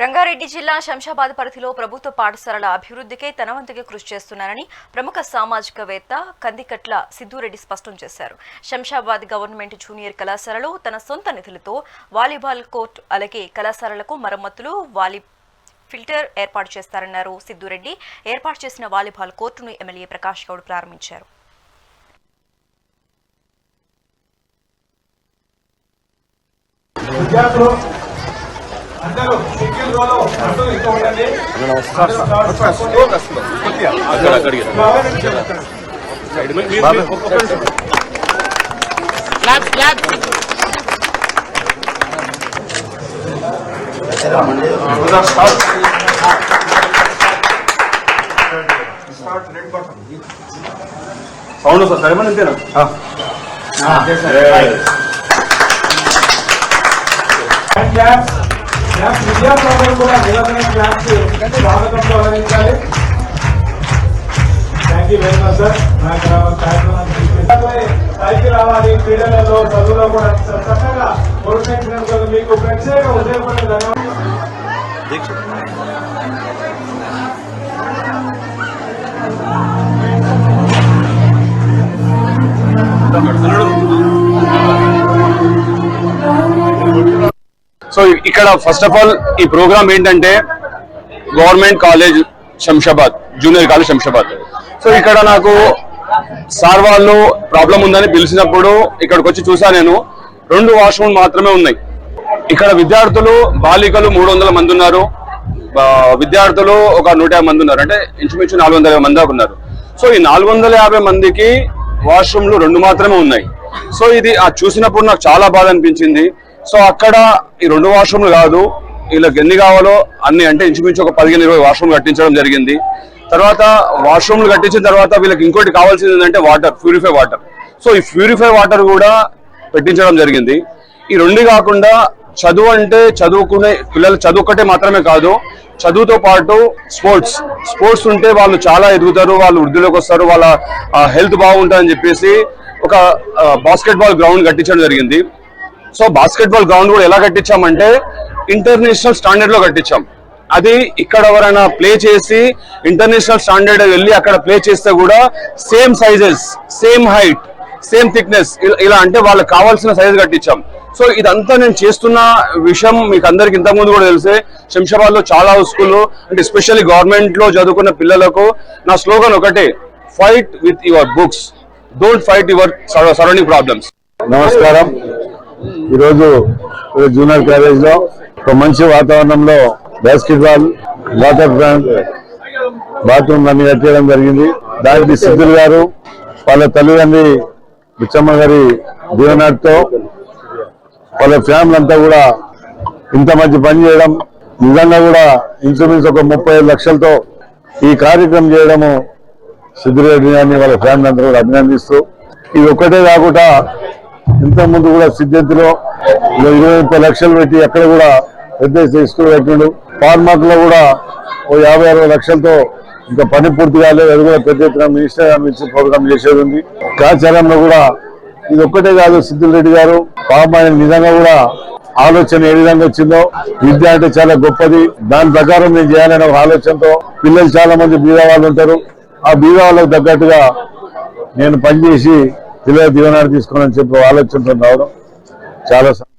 రంగారెడ్డి జిల్లా శంషాబాద్ పరిధిలో ప్రభుత్వ పాఠశాలల అభివృద్ధికే తనవంతుగా కృషి చేస్తున్నానని ప్రముఖ సామాజికవేత్త కందికట్ల సిద్దురెడ్డి స్పష్టం చేశారు. శంషాబాద్ గవర్నమెంట్ జూనియర్ కళాశాలలో తన సొంత నిధులతో వాలీబాల్ కోర్ట్ అలాగే కళాశాలలకు మరమ్మతులు వాలీ ఫిల్టర్ ఏర్పాటు చేస్తారన్నారు సిద్దురెడ్డి. ఏర్పాటు చేసిన వాలీబాల్ కోర్టును ఎమ్మెల్యే ప్రకాష్ గౌడ్ ప్రారంభించారు. విద్యార్థులు అందరూ సింగిల్ రోలో అటు ఇటు ఉండండి అక్కడ అక్కడికి సౌండ్ వస్తుంది సరే మన ఇంతేనా హ్యాండ్ క్లాప్స్ విద్యార్థులందరూ కూడా నిలబడిన క్లాప్స్ స్వాగతంతో ఆనందించాలి thank you very much sir నాకు పైకి రావాలి క్రీడలలో చదువులో కూడా చక్కగా ప్రోత్సహించినందుకు మీకు ప్రత్యేక ఉదయపడిన ధన్యవాదాలు సో ఇక్కడ ఫస్ట్ ఆఫ్ ఆల్ ఈ ప్రోగ్రామ్ ఏంటంటే government college Shamshabad junior college Shamshabad. So ఇక్కడ నాకు సార్ వాళ్ళు ప్రాబ్లం ఉందని పిలిచినప్పుడు ఇక్కడికి వచ్చి చూసా నేను. రెండు వాష్రూమ్ మాత్రమే ఉన్నాయి. ఇక్కడ విద్యార్థులు బాలికలు మూడు వందల మంది ఉన్నారు. విద్యార్థులు ఒక నూట యాభై మంది ఉన్నారు. అంటే ఇంచుమించు నాలుగు వందల యాభై మంది దాకా ఉన్నారు. సో ఈ నాలుగు వందల యాభై మందికి వాష్రూమ్లు రెండు మాత్రమే ఉన్నాయి. సో ఇది ఆ చూసినప్పుడు నాకు చాలా బాధ అనిపించింది. సో అక్కడ ఈ రెండు వాష్రూమ్లు కాదు వీళ్ళకి ఎన్ని కావాలో అన్ని అంటే ఇంచుమించు ఒక పదిహేను ఇరవై వాష్రూమ్లు కట్టించడం జరిగింది. తర్వాత వాష్రూమ్లు కట్టించిన తర్వాత వీళ్ళకి ఇంకోటి కావాల్సింది ఏంటంటే వాటర్ ప్యూరిఫై వాటర్. సో ఈ ప్యూరిఫై వాటర్ కూడా పెట్టించడం జరిగింది. ఈ రెండు కాకుండా చదువు అంటే చదువుకునే పిల్లలు చదువుకటే మాత్రమే కాదు చదువుతో పాటు స్పోర్ట్స్. స్పోర్ట్స్ ఉంటే వాళ్ళు చాలా ఎదుగుతారు వాళ్ళు వృద్ధిలోకి వస్తారు వాళ్ళ హెల్త్ బాగుంటుందని చెప్పేసి ఒక బాస్కెట్బాల్ గ్రౌండ్ కట్టించడం జరిగింది. సో బాస్కెట్బాల్ గ్రౌండ్ కూడా ఎలా కట్టించామంటే ఇంటర్నేషనల్ స్టాండర్డ్లో కట్టించాం. అది ఇక్కడ ఎవరైనా ప్లే చేసి ఇంటర్నేషనల్ స్టాండర్డ్ వెళ్ళి అక్కడ ప్లే చేస్తే కూడా same sizes same height same thickness ఇలా అంటే వాళ్ళకి కావాల్సిన సైజ్ కట్టించాం. సో ఇదంతా నేను చేస్తున్న విషయం మీకు అందరికి ఇంతకుముందు కూడా తెలిసే శంషాబాద్లో చాలా స్కూల్ అంటే ఎస్పెషల్లీ గవర్నమెంట్లో చదువుకున్న పిల్లలకు నా స్లోగన్ ఒకటే fight with your books don't fight your surrounding problems నమస్కారం. ఈరోజు జూనియర్ కాలేజ్లో ఒక మంచి వాతావరణంలో basketball water plant bathroom అన్ని కట్టేయడం జరిగింది. దానికి సిద్ధులు గారు వాళ్ళ తల్లిదండ్రి బుచ్చమ్మ గారి దీవెనాథ్తో వాళ్ళ ఫ్యామిలీ అంతా కూడా ఇంత మంచి పని చేయడం నిజంగా కూడా ఇన్సూరెన్స్ ఒక ముప్పై ఐదు లక్షలతో ఈ కార్యక్రమం చేయడము సిద్ధిరెడ్డి గారిని వాళ్ళ ఫ్యామిలీ అందరూ అభినందిస్తూ. ఇది ఒక్కటే కాకుండా ఇంతకుముందు కూడా సిద్ధాంతిలో ఇరవై ముప్పై లక్షలు పెట్టి ఎక్కడ కూడా పెద్ద స్కూల్ పెట్టిండు. ఫార్మాక్లో కూడా ఓ యాభై అరవై లక్షలతో ఇంకా పని పూర్తి కాలేదు. అది కూడా పెద్ద ఎత్తున మినిస్టర్ గారి నుంచి ప్రోగ్రామ్ చేసేది ఉంది. కాచారంలో కూడా ఇది ఒక్కటే కాదు సిద్ధుల్ రెడ్డి గారు. పాపం ఆయన నిజంగా కూడా ఆలోచన ఏ విధంగా వచ్చిందో విద్య అంటే చాలా గొప్పది. దాని ప్రకారం నేను చేయాలనే ఒక ఆలోచనతో పిల్లలు చాలా మంది బీద వాళ్ళు ఉంటారు. ఆ బీద వాళ్ళకు తగ్గట్టుగా నేను పనిచేసి పిల్లల దీవెనాడు తీసుకోవాలని చెప్పి ఆలోచనతో రావడం చాలా